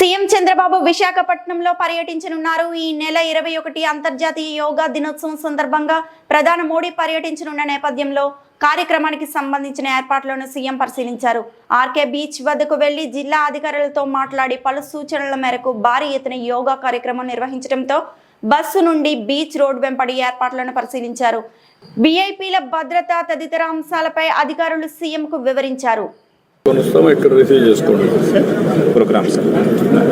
CM Chandrababu విశాఖపట్నంలో పర్యటించనున్నారు. ఈ నెల ఇరవై ఒకటి అంతర్జాతీయ యోగా దినోత్సవం సందర్భంగా ప్రధాని మోడీ పర్యటించనున్న నేపథ్యంలో కార్యక్రమానికి సంబంధించిన ఏర్పాట్లను సీఎం పరిశీలించారు. ఆర్కే బీచ్ వద్దకు వెళ్ళి జిల్లా అధికారులతో మాట్లాడి పలు సూచనల మేరకు భారీ ఎత్తున యోగా కార్యక్రమం నిర్వహించడంతో బస్సు నుండి బీచ్ రోడ్ వెంపడి ఏర్పాట్లను పరిశీలించారు. విఐపీల భద్రత తదితర అంశాలపై అధికారులు సీఎంకు వివరించారు. కొనుస్తాం ఇక్కడ రిసీవ్ చేసుకోండి? Programme sir.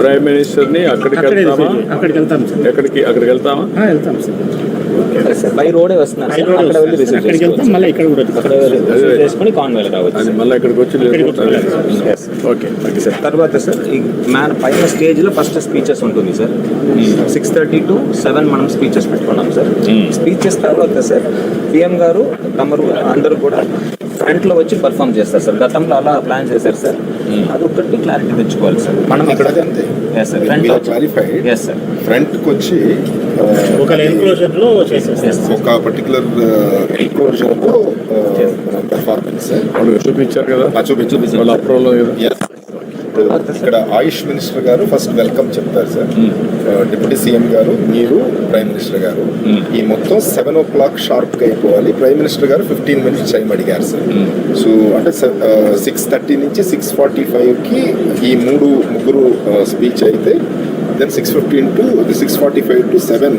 ప్రైమ్ మినిస్టర్ని అక్కడికి అక్కడే వెళ్తామా? అక్కడికి వెళ్తాం సార్. ఎక్కడికి? అక్కడికి వెళ్తామా? ఆ, వెళ్తాం సార్. సార్ బై రోడే. రోడ్ అక్కడ వెళ్ళి. రిసీవ్ మళ్ళీ ఇక్కడ కూడా అక్కడ రిసీవ్ చేసుకొని కాన్వేల్ రావచ్చు మళ్ళీ ఇక్కడికి వచ్చి. ఓకే ఓకే సార్ తర్వాత సార్ ఈ మ్యాన్ పైన స్టేజ్లో ఫస్ట్ స్పీచెస్ ఉంటుంది sir. Six thirty to seven మనం స్పీచెస్ పెట్టుకున్నాం సార్. స్పీచెస్ తర్వాత సార్ పిఎం గారు తమరు అందరూ కూడా ఫ్రంట్లో వచ్చి పర్ఫామ్ చేస్తారు సార్. గతంలో అలా ప్లాన్ చేశారు సార్. అదొక్కటి క్లారిటీ తెచ్చుకోవాలి సార్. మనం ఇక్కడ. Yes sir front. Yes sir ఫ్రంట్కి వచ్చి ఒక ఎన్క్లోజర్లో చేసేస్తాం ఎస్ ఒక పర్టికులర్ ఎన్క్లోజర్లో పర్ఫార్మెన్స్ చూపించారు కదా. చూపించు వాళ్ళ అప్రూవల్. ఇప్పుడు ఇక్కడ ఆయుష్ మినిస్టర్ గారు ఫస్ట్ వెల్కమ్ చెప్తారు సార్. డిప్యూటీ సీఎం గారు మీరు ప్రైమ్ మినిస్టర్ గారు. ఈ మొత్తం సెవెన్ ఓ క్లాక్ షార్ప్గా అయిపోవాలి. ప్రైమ్ మినిస్టర్ గారు ఫిఫ్టీన్ మినిట్స్ టైం అడిగారు సార్. సో అంటే సిక్స్ థర్టీ నుంచి సిక్స్ ఫార్టీ ఫైవ్కి ఈ మూడు ముగ్గురు స్పీచ్ అయితే then six fifteen to six forty five to seven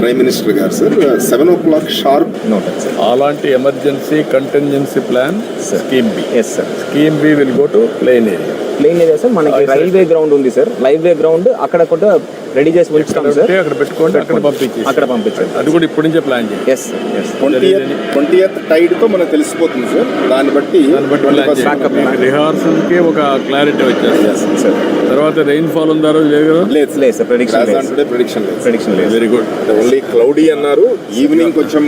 prime minister గారు sir. Seven o'clock sharp noted sir అలాంటి emergency contingency plan scheme B yes sir scheme B will go to plane area plane area sir? మనకి. Railway ground ఉంది sir. Railway ground అక్కడ కూడా ready చేసి ఉంచుతాం sir. అక్కడ పెట్టుకోండి అక్కడ పంపించేసి. అక్కడ పంపించండి. అది కూడా ఇప్పటి నుంచే ప్లాన్ చేయండి. ఎస్ ఎస్ ట్వంటీ ట్వంటీ టైడ్తో మనకు తెలిసిపోతుంది సార్. దాన్ని బట్టి దాన్ని బట్టి రిహార్సల్కి ఒక క్లారిటీ వచ్చేస్తుంది. సార్ తర్వాత రెయిన్ ఫాల్ ఉందా రోజు? లేదు లేదు లేదు సార్ ప్రెడిక్షన్ లేదు. టుడే ప్రిడిక్షన్ లేదు. ప్రెడిక్షన్ లేదు. వెరీ గుడ్ ఓన్లీ క్లౌడీ అన్నారు. ఈవినింగ్ కొంచెం